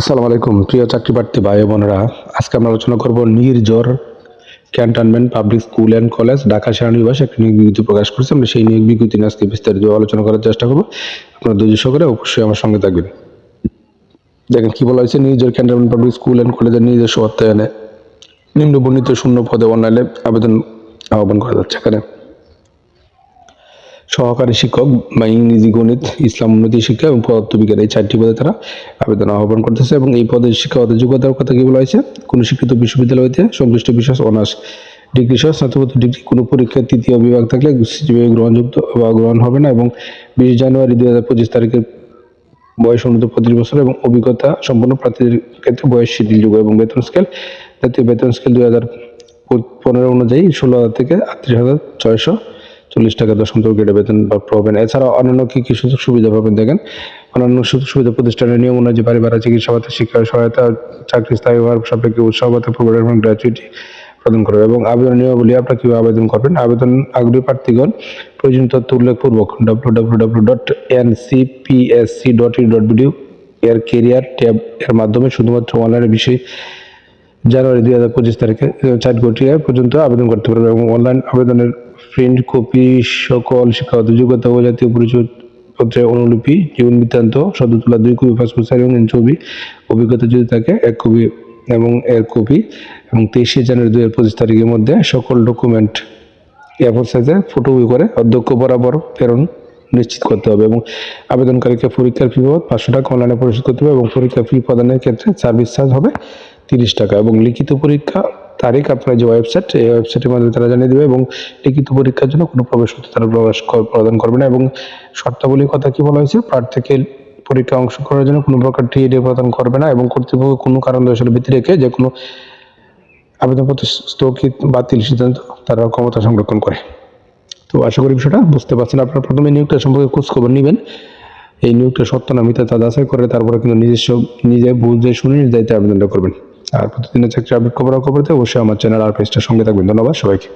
আসসালামু আলাইকুম, প্রিয় চাকরি প্রার্থী ভাই বোনেরা। আজকে আমরা আলোচনা করব Nirjhor cantonment public school and college, Dhaka সেনানিবাস একটি নিয়োগ বিজ্ঞপ্তি প্রকাশ করেছে। আমরা সেই নিয়োগ বিজ্ঞপ্তি নিয়ে আজকে বিস্তারিত আলোচনা করার চেষ্টা করব। আপনারা ধৈর্য সহকারে অবশ্যই আমার সঙ্গে থাকবেন। দেখেন কী বলা হয়েছে Nirjhor cantonment public school and কলেজের নিজস্ব অর্থায়নে নিম্ন বর্ণিত শূন্য পদে অনলাইনে আবেদন আহ্বান করা যাচ্ছে। এখানে সহকারী শিক্ষক বা ইংরেজি গণিত, ইসলাম উন্নতি শিক্ষা এবং পদার্থবিজ্ঞান এই চারটি পদে তারা আবেদন আহ্বান করতেছে এবং এই পদের শিক্ষাগত যোগ্যতার কথা কি বলা হয়েছে? কোনো শিক্ষিত বিশ্ববিদ্যালয় হইতে সংশ্লিষ্ট বিশ্বাস, অনার্স ডিগ্রি সহ স্নাতকোত্তর ডিগ্রি, কোনো পরীক্ষার তৃতীয় বিভাগ থাকলে গ্রহণযুক্ত বা গ্রহণ হবে না এবং বিশ জানুয়ারি দুই হাজার পঁচিশ তারিখের বয়স অনুযায়ী পঁচিশ বছর এবং অভিজ্ঞতা সম্পন্ন প্রার্থীদের ক্ষেত্রে বয়স শিথিলযোগ্য এবং বেতন স্কেল, জাতীয় বেতন স্কেল দুই হাজার পনেরো অনুযায়ী ষোলো হাজার থেকে আটত্রিশ হাজার ছয়শো চল্লিশ টাকা দশমিক গ্রেডে বেতন হবেন এছাড়া অন্যান্য কী কী সুযোগ সুবিধা পাবেন দেখেন? অন্যান্য সুযোগ সুবিধা প্রতিষ্ঠানের নিয়ম অনুযায়ী বাড়ি ভাড়া, চিকিৎসা ভাতা, শিক্ষা সহায়তা, চাকরি স্থায়ী হওয়ার সাপেক্ষে উৎসাহ ভাতা প্রোভাইডার এবং গ্র্যাচুইটি প্রদান করবে এবং আবেদন নিয়মাবলী আপনারা কীভাবে আবেদন করবেন? আবেদন আগ্রহী প্রার্থীগণ, প্রয়োজনীয় তথ্য উল্লেখপূর্বক W W W dot N C P S C dot E dot বিডিউ এর কেরিয়ার ট্যাব এর মাধ্যমে শুধুমাত্র অনলাইনে বিষয় জানুয়ারি দুই হাজার পঁচিশ তারিখে চার কোটি পর্যন্ত আবেদন করতে পারবে এবং অনলাইন আবেদনের প্রিন্ট কপি সকল শিক্ষাগত যোগ্যতা ও জাতীয় পরিচয় পত্রের অনুলিপি, জীবন বৃত্তান্ত, সদ্য তোলা দুই কপি পাসপোর্ট সাইজ এবং ছবি, অভিজ্ঞতা যদি থাকে, এক কপি এবং এর কপি, এবং তেইশে জানুয়ারি দুই হাজার পঁচিশ তারিখের মধ্যে সকল ডকুমেন্ট এয়ারপোর্ট সাইজে ফটোকপি করে অধ্যক্ষ বরাবর প্রেরণ নিশ্চিত করতে হবে এবং আবেদনকারীকে পরীক্ষার ফি বাবদ পাঁচশো টাকা অনলাইনে পরিশোধ করতে হবে এবং পরীক্ষা ফি প্রদানের ক্ষেত্রে সার্ভিস চার্জ হবে তিরিশ টাকা এবং লিখিত পরীক্ষা তারিখ আপনার যে ওয়েবসাইট এই ওয়েবসাইটের মাধ্যমে তারা জানিয়ে দেবে এবং লিখিত পরীক্ষার জন্য কোনো প্রবেশপত্র তারা প্রবেশ প্রদান করবে না এবং শর্তাবলীর কথা কি বলা হয়েছে প্রার্থীকে পরীক্ষা অংশগ্রহণের জন্য কোনো প্রকার টিএডি প্রদান করবে না এবং কর্তৃপক্ষ কোনো কারণ দর্শালে ভিত্তি রেখে যে কোনো আবেদনপত্র স্থগিত, বাতিল সিদ্ধান্ত তারা ক্ষমতা সংরক্ষণ করে। তো আশা করি বিষয়টা বুঝতে পারছেন। আপনারা প্রথমে নিয়োগটা সম্পর্কে খোঁজ খবর নেবেন। এই নিয়োগটা সত্য না মিথ্যা তা যাচাই করে তারপরে কিন্তু নিজস্ব, নিজে বুঝে শুনে নির্ধারিত আবেদনটা করবেন। আর প্রতিদিনের চাকরি আপডেট খবর খবরতে অবশ্যই আমার চ্যানেল আর পেজটার সঙ্গে থাকবেন। ধন্যবাদ সবাইকে।